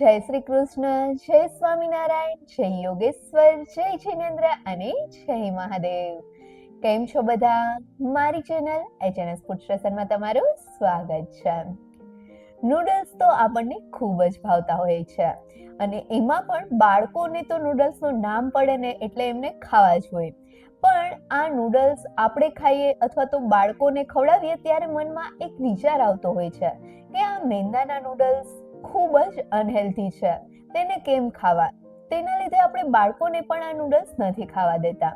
જય શ્રી કૃષ્ણ, જય સ્વામિનારાયણ, જય યોગેશ્વર, જય જિનેન્દ્ર અને જય મહાદેવ. કેમ છો બધા? મારી ચેનલ એચએનએસ ફૂડ સ્ટેશનમાં તમારું સ્વાગત છે. નૂડલ્સ તો આપણને ખૂબ જ ભાવતા હોય છે અને એમાં પણ બાળકોને તો નૂડલ્સનું નામ પડે ને એટલે એમને ખાવા જ હોય. પણ આ નૂડલ્સ આપણે ખાઈએ અથવા તો બાળકોને ખવડાવીએ ત્યારે મનમાં એક વિચાર આવતો હોય છે કે આ મેંદાના નૂડલ્સ ખૂબ જ અનહેલ્ધી છે. તેને કેમ ખાવા? તેના લીધે આપણે બાળકોને પણ આ નૂડલ્સ નથી ખાવા દેતા.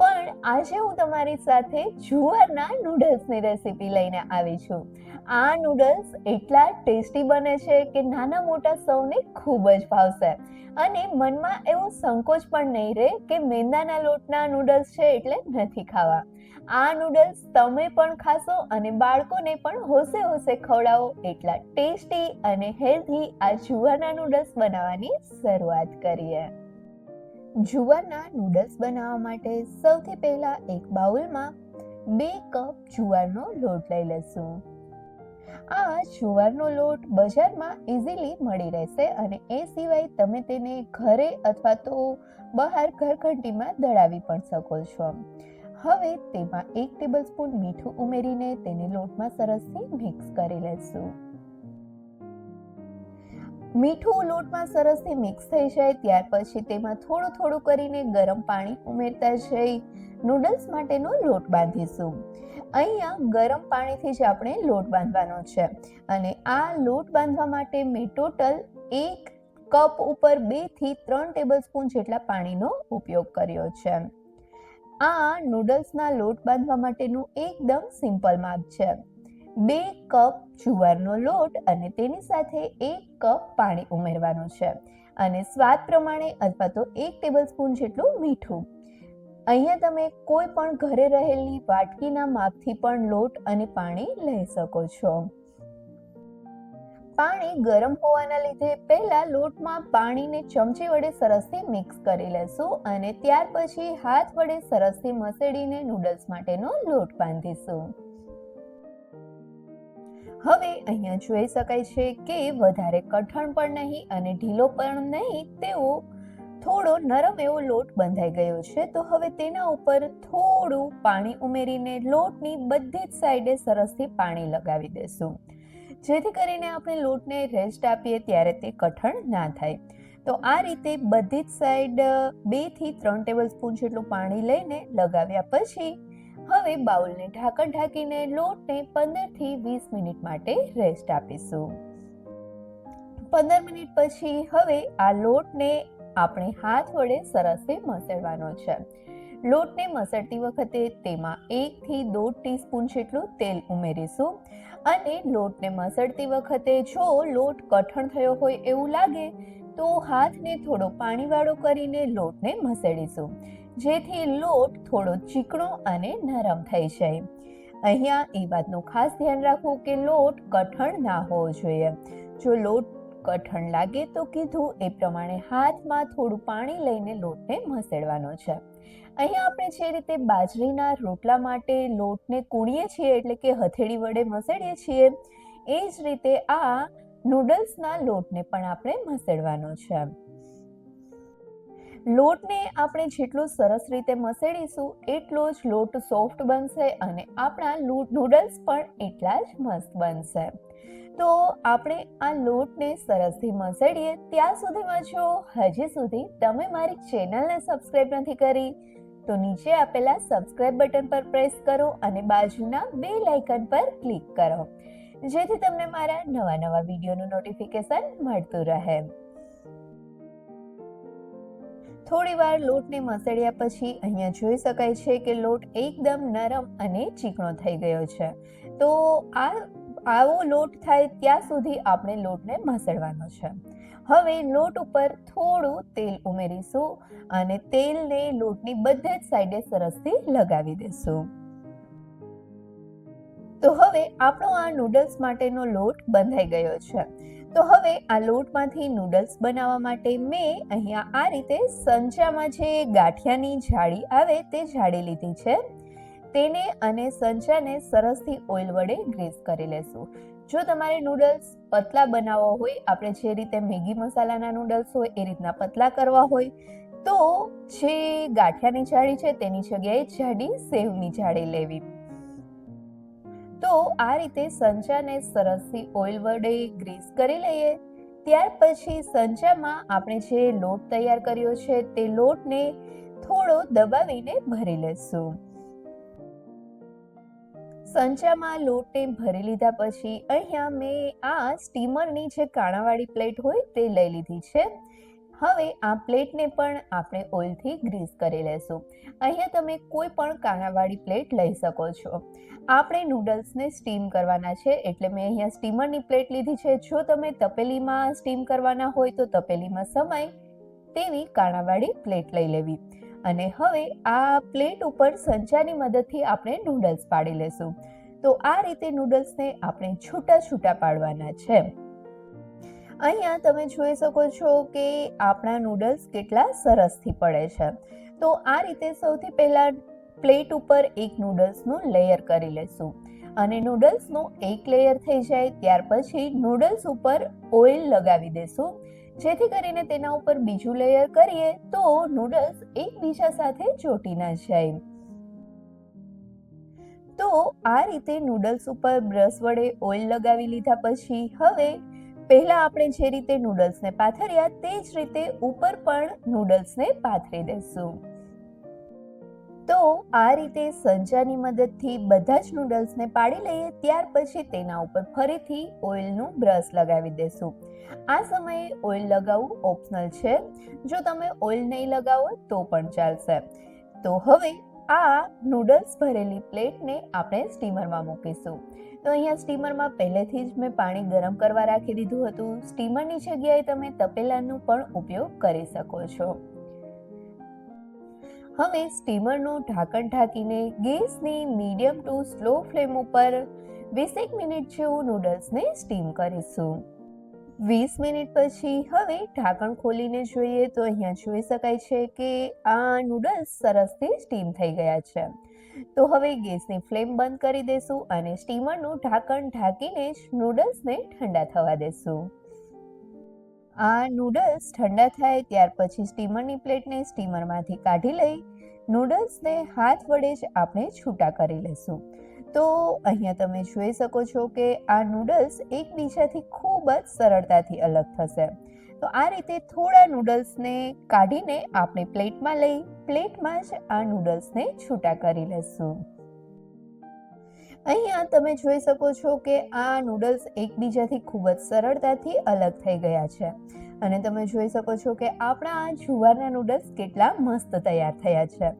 પણ આજે હું તમારી સાથે જુવારના નૂડલ્સની રેસીપી લઈને આવી છું. આ નૂડલ્સ એટલા ટેસ્ટી બને છે કે નાના મોટા સૌને ખૂબ જ ભાવશે. અને મનમાં એવો સંકોચ પણ નહીં રહે કે મેંદાના લોટના નૂડલ્સ છે એટલે નથી ખાવા. આ નૂડલ્સ તમે પણ ખાશો અને બાળકોને પણ હોશે હોશે ખવડાવો એટલા ટેસ્ટી અને હેલ્ધી આ જુવારના નૂડલ્સ બનાવવાની શરૂઆત કરીએ. જુવારના નૂડલ્સ બનાવવા માટે સૌથી પહેલા એક બાઉલમાં બે કપ જુવારનો લોટ લઈ લેશું. આ જુવારનો લોટ બજારમાં ઇઝીલી મળી રહેશે અને એ સિવાય તમે તેને ઘરે અથવા તો બહાર ઘરઘંટીમાં દળાવી પણ શકો છો. હવે તેમાં એક ટેબલ સ્પૂન મીઠું ઉમેરીને તેને લોટમાં સરસથી મિક્સ કરી લેશું. મીઠું લોટમાં સરસથી મિક્સ થઈ જાય, ત્યાર પછી તેમાં થોડું થોડું કરીને ગરમ પાણી ઉમેરતા જઈ નૂડલ્સ માટેનો લોટ બાંધીશું. અહીંયા ગરમ પાણીથી જ આપણે લોટ બાંધવાનો છે અને આ લોટ બાંધવા માટે મેં ટોટલ એક કપ ઉપર બેથી ત્રણ ટેબલ સ્પૂન જેટલા પાણીનો ઉપયોગ કર્યો છે. આ નૂડલ્સના લોટ બાંધવા માટેનું એકદમ સિમ્પલ માપ છે. બે કપ જુવારનો લોટ અને તેની સાથે એક કપ પાણી ઉમેરવાનું છે. અને સ્વાદ પ્રમાણે અથવા તો એક ટેબલ સ્પૂન જેટલું મીઠું. અહીંયા તમે કોઈ પણ ઘરે રહેલી વાટકીના માપથી પણ લોટ અને પાણી લઈ શકો છો. પાણી ગરમ હોવાના લીધે પહેલા લોટમાં પાણીને ચમચી વડે સરસથી મિક્સ કરી લેશું અને ત્યાર પછી હાથ વડે સરસથી મસેડીને નૂડલ્સ માટેનો લોટ બાંધીશું. હવે અહીંયા જોઈ શકાય છે કે વધારે કઠણ પણ નહીં અને ઢીલો પણ નહીં તેવો થોડો નરમ એવો લોટ બંધાઈ ગયો છે. તો હવે તેના ઉપર થોડું પાણી ઉમેરીને લોટની બધી જ સાઈડે સરસથી પાણી લગાવી દેશું. જેથી કરીને આપણે લોટને રેસ્ટ આપીએ ત્યારે તે કઠણ ના થાય. તો આ રીતે બધી જ સાઈડ બેથી ત્રણ ટેબલ સ્પૂન જેટલું પાણી લઈને લગાવ્યા પછી હવે બાઉલને ઢાંકણ ઢાંકીને લોટને પંદરથી વીસ મિનિટ માટે રેસ્ટ આપીશું. પંદર મિનિટ પછી હવે આ લોટને આપણે હાથ વડે સરસથી મસળવાનો છે. લોટને મસળતી વખતે તેમાં એકથી દોઢ ટીસ્પૂન જેટલું તેલ ઉમેરીશું અને લોટને મસળતી વખતે જો લોટ કઠણ થયો હોય એવું લાગે તો હાથને થોડો પાણીવાળો કરીને લોટને મસળીશું. જેથી લોટ થોડો ચીકણો અને નરમ થઈ જાય. અહીંયા એ વાતનું ખાસ ધ્યાન રાખવું કે લોટ કઠણ ના હોવો જોઈએ. જો લોટ કઠણ લાગે તો કીધું એ પ્રમાણે હાથમાં થોડું પાણી લઈને લોટને મસેડવાનો છે. અહીંયા આપણે જે રીતે બાજરીના રોટલા માટે લોટને કૂણીએ છીએ એટલે કે હથેળી વડે મસેડીએ છીએ, એ જ રીતે આ નૂડલ્સના લોટને પણ આપણે મસેડવાનો છે. લોટને આપણે જેટલું સરસ રીતે મસેડીશું, એટલો જ લોટ સોફ્ટ બનશે અને આપણા નૂડલ્સ પણ એટલા જ મસ્ત બનશે. તો આપણે આ લોટને સરસથી મસેડીએ, ત્યાં સુધીમાં જો હજી સુધી તમે મારી ચેનલને સબસ્ક્રાઈબ નથી કરી, તો નીચે આપેલા સબસ્ક્રાઇબ બટન પર પ્રેસ કરો અને બાજુના બે લાઇકન પર ક્લિક કરો. જેથી તમને મારા નવા નવા વિડીયોનું નોટિફિકેશન મળતું રહે. થોડી વાર લોટને મસળ્યા પછી અહીંયા જોઈ શકાય છે કે લોટ એકદમ નરમ અને ચીકણો થઈ ગયો છે. તો આ આવો લોટ થાય ત્યાં સુધી આપણે લોટને મસળવાનો છે. હવે લોટ ઉપર થોડું તેલ ઉમેરીશું અને તેલને લોટની બધે જ સાઈડે સરસથી લગાવી દેશું. તો હવે આપણો આ નૂડલ્સ માટેનો લોટ બંધાઈ ગયો છે. તો હવે આ લોટમાંથી નૂડલ્સ બનાવવા માટે મેં અહીંયા આ રીતે સંચામાં જે ગાંઠિયાની જાળી આવે તે જાળી લીધી છે. તેને અને સંચાને સરસથી ઓઇલ વડે ગ્રીસ કરી લેશું. જો તમારે નૂડલ્સ પતલા બનાવવા હોય, આપણે જે રીતે મેગી મસાલાના નૂડલ્સ હોય, એ રીતના પતલા કરવા હોય, તો જે ગાંઠિયાની જાળી છે તેની જગ્યાએ જાડી સેવની જાળી લેવી. તો આ રીતે સંચાને સરસથી ઓઇલ વડે ગ્રીસ કરી લઈએ. ત્યાર પછી સંચામાં આપણે જે લોટ તૈયાર કર્યો છે તે લોટને થોડો દબાવીને ભરી લેશું. સંચામાં લોટને ભરી લીધા પછી અહીંયા મેં આ સ્ટીમરની જે કાણાવાળી પ્લેટ હોય તે લઈ લીધી છે. હવે આ પ્લેટને પણ આપણે ઓઇલથી ગ્રીસ કરી લેશું. અહીંયા તમે કોઈ પણ કાણાવાળી પ્લેટ લઈ શકો છો. આપણે નૂડલ્સને સ્ટીમ કરવાના છે, એટલે મેં અહીંયા સ્ટીમરની પ્લેટ લીધી છે. જો તમે તપેલીમાં સ્ટીમ કરવાના હોય તો તપેલીમાં સમાય તેવી કાણાવાળી પ્લેટ લઈ લેવી. અને હવે આ પ્લેટ ઉપર સંચાની મદદથી આપણે નૂડલ્સ પાડી લેશું. તો આ રીતે નૂડલ્સને આપણે છૂટા છૂટા પાડવાના છે. અહીંયા તમે જોઈ શકો છો કે આપણા નૂડલ્સ કેટલા સરસથી પડે છે. તો આ રીતે સૌથી પહેલાં પ્લેટ ઉપર એક નૂડલ્સનું લેયર કરી લેશું. અને નૂડલ્સનું એક લેયર થઈ જાય ત્યાર પછી નૂડલ્સ ઉપર ઓઇલ લગાવી દેશું. જેથી કરીને તેના ઉપર બીજું લેયર કરીએ તો નૂડલ્સ એકબીજા સાથે ચોટી ના જાય. તો આ રીતે નૂડલ્સ ઉપર બ્રશ વડે ઓઇલ લગાવી લીધા પછી હવે પહેલા આપણે જે રીતે નૂડલ્સને પાથર્યા તે જ રીતે ઉપર પણ નૂડલ્સને પાથરી દેશું તો આ રીતે સંચાની મદદથી બધા જ નૂડલ્સને પાડી લઈએ, ત્યાર પછી તેના ઉપર ફરીથી ઓઇલનું બ્રશ લગાવી દેશું આ સમયે ઓઇલ લગાવવું ઓપ્શનલ છે. જો તમે ઓઇલ નહીં લગાવો તો પણ ચાલશે. તો હવે આ નૂડલ્સ ભરેલી પ્લેટને આપણે સ્ટીમરમાં મૂકીશું. તો અહીંયા સ્ટીમરમાં પહેલેથી જ મેં પાણી ગરમ કરવા રાખી દીધું હતું. સ્ટીમરની જગ્યાએ તમે તપેલાનું પણ ઉપયોગ કરી શકો છો. હવે સ્ટીમરનું ઢાંકણ ઢાંકીને ગેસની મીડિયમ ટુ સ્લો ફ્લેમ ઉપર વીસેક મિનિટ જેવું નૂડલ્સને સ્ટીમ કરીશું. વીસ મિનિટ પછી હવે ઢાંકણ ખોલીને જોઈએ તો અહીંયા જોઈ શકાય છે કે આ નૂડલ્સ સરસથી સ્ટીમ થઈ ગયા છે. તો હવે ગેસની ફ્લેમ બંધ કરી દેશું અને સ્ટીમરનું ઢાંકણ ઢાંકીને જ નૂડલ્સને ઠંડા થવા દેશું. આ નૂડલ્સ ઠંડા થાય ત્યાર પછી સ્ટીમરની પ્લેટને સ્ટીમરમાંથી કાઢી લઈ નૂડલ્સને હાથ વડે જ આપણે છૂટા કરી લઈશું તો અહીંયા તમે જોઈ શકો છો કે આ નૂડલ્સ એકબીજાથી ખૂબ જ સરળતાથી અલગ થશે. તો આ રીતે થોડા નૂડલ્સને કાઢીને આપણે પ્લેટમાં લઈ, પ્લેટમાં જ આ નૂડલ્સને છૂટા કરી લેશું. અહીંયા તમે જોઈ શકો છો કે આ નૂડલ્સ એકબીજાથી ખૂબ જ સરળતાથી અલગ થઈ ગયા છે. અને તમે જોઈ શકો છો કે આપણા આ જુવારના નૂડલ્સ કેટલા મસ્ત તૈયાર થયા છે.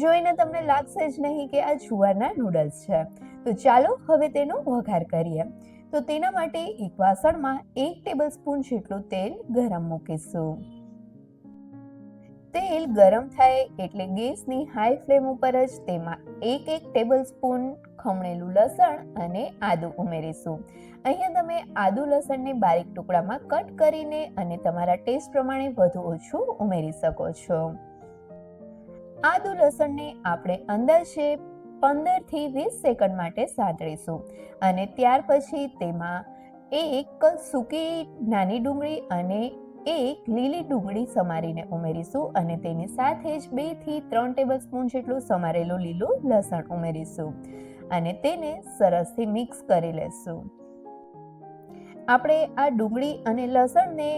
જોઈને તમને લાગશે જ નહીં કે આ જુવારના નૂડલ્સ છે. તો ચાલો હવે તેનો વઘાર કરીએ. તો તેના માટે એક વાસણમાં એક ટેબલ સ્પૂન જેટલું તેલ ગરમ મૂકીશું. તેલ ગરમ થાય એટલે ગેસની હાઈ ફ્લેમ ઉપર જ તેમાં એક એક ટેબલ સ્પૂન ખમણેલું લસણ અને આદું ઉમેરીશું. અહીંયા તમે આદુ લસણને બારીક ટુકડામાં કટ કરીને અને તમારા ટેસ્ટ પ્રમાણે વધુ ઓછું ઉમેરી શકો છો. આદુ લસણને આપણે અંદાજે પંદરથી વીસ સેકન્ડ માટે સાંતળીશું. અને ત્યાર પછી તેમાં એક સૂકી નાની ડુંગળી અને એક લીલી ડુંગળી સમારીને ઉમેરીશું અને તેની સાથે જ બેથી ત્રણ ટેબલ સ્પૂન જેટલું સમારેલું લીલું લસણ ઉમેરીશું અને તેને સરસથી મિક્સ કરી લેશું. આપણે આ ડુંગળી અને લસણને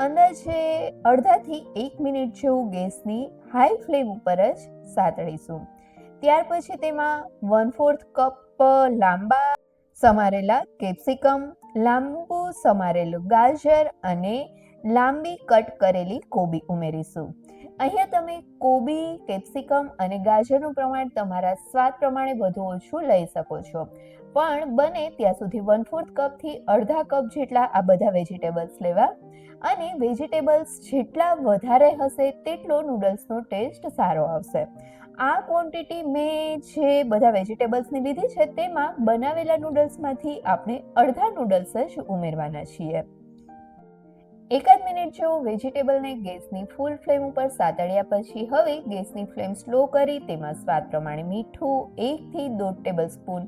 અંદાજે અડધાથી એક મિનિટ જેવું ગેસની હાઈ ફ્લેમ ઉપર જ સાતળીશું. ત્યાર પછી તેમાં વન ફોર્થ કપ લાંબા સમારેલા કેપ્સિકમ, લાંબુ સમારેલું ગાજર અને લાંબી કટ કરેલી કોબી ઉમેરીશું. અહીંયા તમે કોબી, કેપ્સિકમ અને ગાજરનું પ્રમાણ તમારા સ્વાદ પ્રમાણે વધુ ઓછું લઈ શકો છો. પણ બને ત્યાં સુધી વન ફોર્થ કપથી અડધા કપ જેટલા આ બધા વેજીટેબલ્સ લેવા અને વેજીટેબલ્સ જેટલા વધારે હશે તેટલો નૂડલ્સનો ટેસ્ટ સારો આવશે. આ ક્વોન્ટિટી મેં જે બધા વેજીટેબલ્સની લીધી છે, તેમાં બનાવેલા નૂડલ્સમાંથી આપણે અડધા નૂડલ્સ જ ઉમેરવાના છીએ. એકાદ મિનિટ જેવું વેજીટેબલને ગેસની ફૂલ ફ્લેમ ઉપર સાતળ્યા પછી હવે ગેસની ફ્લેમ સ્લો કરી, તેમાં સ્વાદ પ્રમાણે મીઠું, એકથી દોઢ tablespoon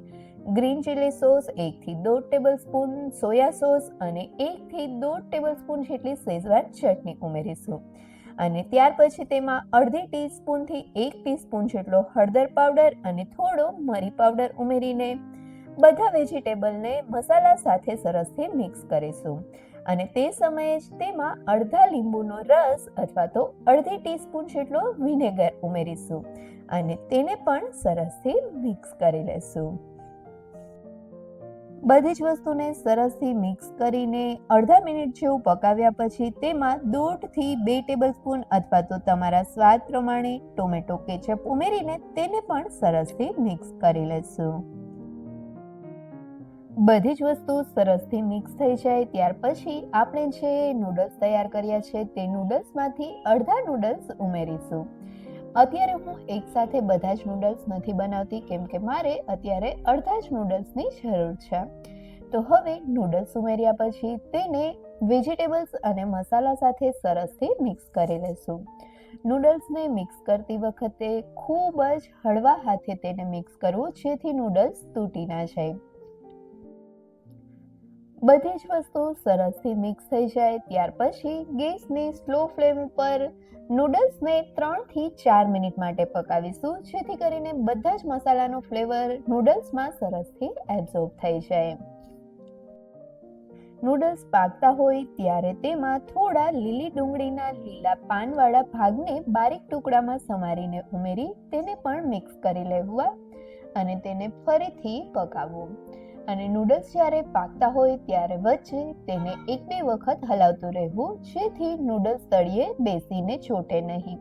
green chilli sauce એકથી દોઢ ટેબલ સ્પૂન સોયા સોસ અને એકથી દોઢ ટેબલ સ્પૂન જેટલી શેઝવાન ચટણી ઉમેરીશું. અને ત્યાર પછી તેમાં અડધી ટીસ્પૂનથી એક ટીસ્પૂન જેટલો હળદર પાવડર અને થોડો મરી પાવડર ઉમેરીને બધા વેજીટેબલને મસાલા સાથે સરસથી મિક્સ કરીશું. અને તે સમયે જ તેમાં અડધા લીંબુનો રસ અથવા તો અડધી ટીસ્પૂન જેટલો વિનેગર ઉમેરીશું અને તેને પણ સરસથી મિક્સ કરી લેશું. બધી જ વસ્તુને સરસથી મિક્સ કરીને અડધા મિનિટ જેવું પકાવ્યા પછી તેમાં દોઢથી બે ટેબલ સ્પૂન અથવા તો તમારા સ્વાદ પ્રમાણે ટોમેટો કેચઅપ ઉમેરીને તેને પણ સરસથી મિક્સ કરી લેશું. બધી જ વસ્તુ સરસથી મિક્સ થઈ જાય ત્યાર પછી આપણે જે નૂડલ્સ તૈયાર કર્યા છે તે નૂડલ્સમાંથી અડધા નૂડલ્સ ઉમેરીશું. અત્યારે હું એકસાથે બધા જ નૂડલ્સ નથી બનાવતી, કેમ કે મારે અત્યારે અડધા જ નૂડલ્સની જરૂર છે. તો હવે નૂડલ્સ ઉમેર્યા પછી તેને વેજીટેબલ્સ અને મસાલા સાથે સરસથી મિક્સ કરી લેશું. નૂડલ્સને મિક્સ કરતી વખતે ખૂબ જ હળવા હાથે તેને મિક્સ કરવું, જેથી નૂડલ્સ તૂટી ના જાય. બધી જ વસ્તુ સરસથી મિક્સ થઈ જાય. ત્યાર પછી ગેસની સ્લો ફ્લેમ ઉપર નૂડલ્સને ત્રણથી ચાર મિનિટ માટે પકાવીશું, જેથી કરીને બધા જ મસાલાનો ફ્લેવર નૂડલ્સમાં સરસથી એબ્ઝોર્બ થઈ જાય. નૂડલ્સ પાકતા હોય ત્યારે તેમાં થોડા લીલી ડુંગળીના લીલા પાનવાળા ભાગને બારીક ટુકડામાં સમારીને ઉમેરી તેને પણ મિક્સ કરી લેવા અને તેને ફરીથી પકાવવું. અને નૂડલ્સ જ્યારે પાકતા હોય ત્યારે વચ્ચે તેને એક બે વખત હલાવતું રહેવું, જેથી નૂડલ્સ તળિયે બેસીને છોટે નહીં.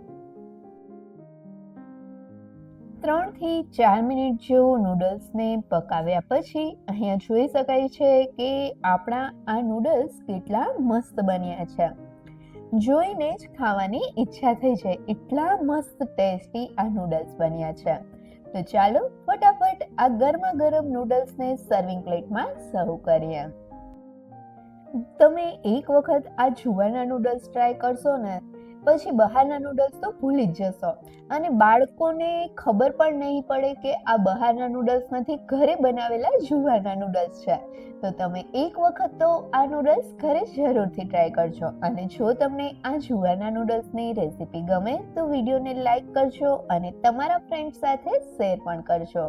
ત્રણથી ચાર મિનિટ જેવું નૂડલ્સને પકાવ્યા પછી અહીંયા જોઈ શકાય છે કે આપણા આ નૂડલ્સ કેટલા મસ્ત બન્યા છે. જોઈને જ ખાવાની ઈચ્છા થઈ જાય. એટલા મસ્ત ટેસ્ટી આ નૂડલ્સ બન્યા છે. તો ચાલો ફટાફટ આ ગરમા ગરમ નૂડલ્સને સર્વિંગ પ્લેટમાં સર્વ કરીએ. તમે એક વખત આ જુવારના નૂડલ્સ ટ્રાય કરશો ને પછી બહારના નૂડલ્સ તો ભૂલી જ જશો. અને બાળકોને ખબર પણ નહીં પડે કે આ બહારના નૂડલ્સ નથી ઘરે બનાવેલા જુવારના નૂડલ્સ છે. તો તમે એક વખત તો આ નૂડલ્સ ઘરે જરૂરથી ટ્રાય કરજો. અને જો તમને આ જુવારના નૂડલ્સની રેસીપી ગમે તો વિડીયોને લાઈક કરજો અને તમારા ફ્રેન્ડ સાથે શેર પણ કરજો.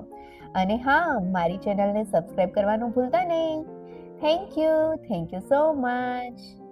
અને હા, મારી ચેનલને સબસ્ક્રાઈબ કરવાનું ભૂલતા નહીં. Thank you thank you so much